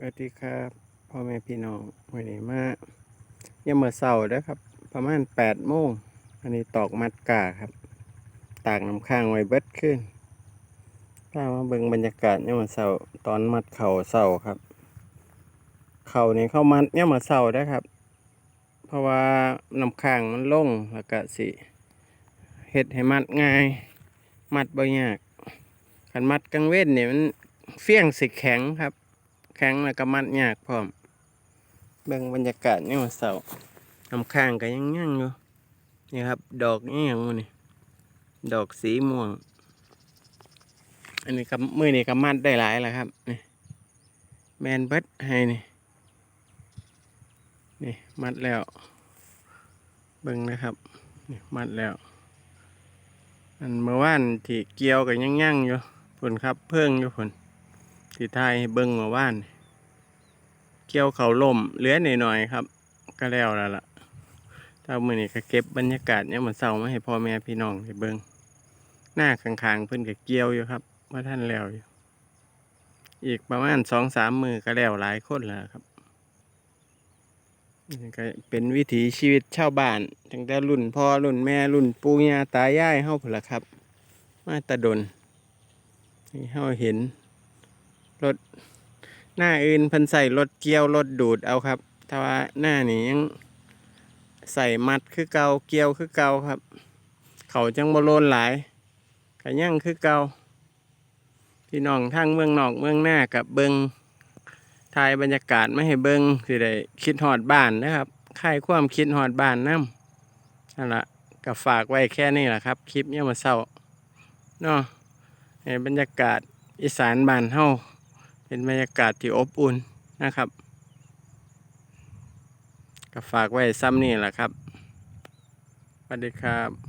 สวัสดีครับพ่อแม่พี่น้องวันนี้มาเนี่ยามมื่อเสาร์นะครับ ประมาณแปดโมงอันนี้ตอกมัดกาครับ ตากน้ำข้างไว้เบิดขึ้นถ้ามาเบิ่งบรรยากาศเนี่ยามมื่อเสาร์ตอนมัดเข่าเสาร์ครับ เข่านี่เข้ามัดเนี่ยามมื่อเสาร์นะครับ เพราะว่าน้ำข้างมันลงแล้วก็สิเฮ็ดให้มัดง่าย มัดบ่ยากคันมัดกลางเว้นเนี่ยมันเฟี้ยงสิแข็งครับ แข็งแล้วก็มัดยากพร้อมเบิ่งบรรยากาศนี่ยาเสาร์น้ำข้างก็ยังยังอยู่นี่ครับ ดอกนี่ยังมูนี่ดอกสีม่วง อันนี้ก็มือนี่ก็มัดได้หลายแล้วครับนี่แมนเบิดให้นี่นี่มัดแล้วเบิ่งนะครับนี่มัดแล้ว อันเมื่อวานที่เกี่ยวกับยังยังอยู่ผลครับเพิ่งอยู่ผล ที่ไทยเบิ่งเมื่าน เกี่ยวเขาล่มเหลือหน่อยๆครับ ก็แล้วแล้วล่ะถ้ามือนี้ก็เก็บบรรยากาศเนี่ยามมันเศร้ามาให้พ่อแม่พี่น้องได้เบิ่งหน้าข้างๆเพิ่นก็เกี่ยวอยู่ครับว่าท่านแล้วอยู่อีกประมาณสองสามมือก็แล้วหลายคนแล้วครับนี่ก็เป็นวิถีชีวิตชาวบ้านตั้งแต่รุ่นพ่อรุ่นแม่รุ่นปู่ย่าตายายเฮาพุ่นละครับ มาตะดนนี่เฮาเห็น รถหน้าอื่นเพิ่นใส่รถเกี่ยวรถดูดเอาครับแต่ว่าหน้านี้ยังใส่มัดคือเก่าเกี่ยวคือเก่าครับ เขาจังบโลนหลายก็ยังคือเก่าพี่น้องทางเมืองนอกเมืองหน้ากับเบิงถ่ายบรรยากาศไม่ให้เบิงสิได้คิดฮอดบ้านนะครับคลายความคิดฮอดบ้านน้ำนั่นละก็ฝากไว้แค่นี้แหละครับ คลิปเนี่ยมาเศร้าเนาะให้บรรยากาศอีสานบ้านเฮา เป็นบรรยากาศที่อบอุ่นนะครับก็ฝากไว้ซ้ำนี่แหละครับสวัสดีครับ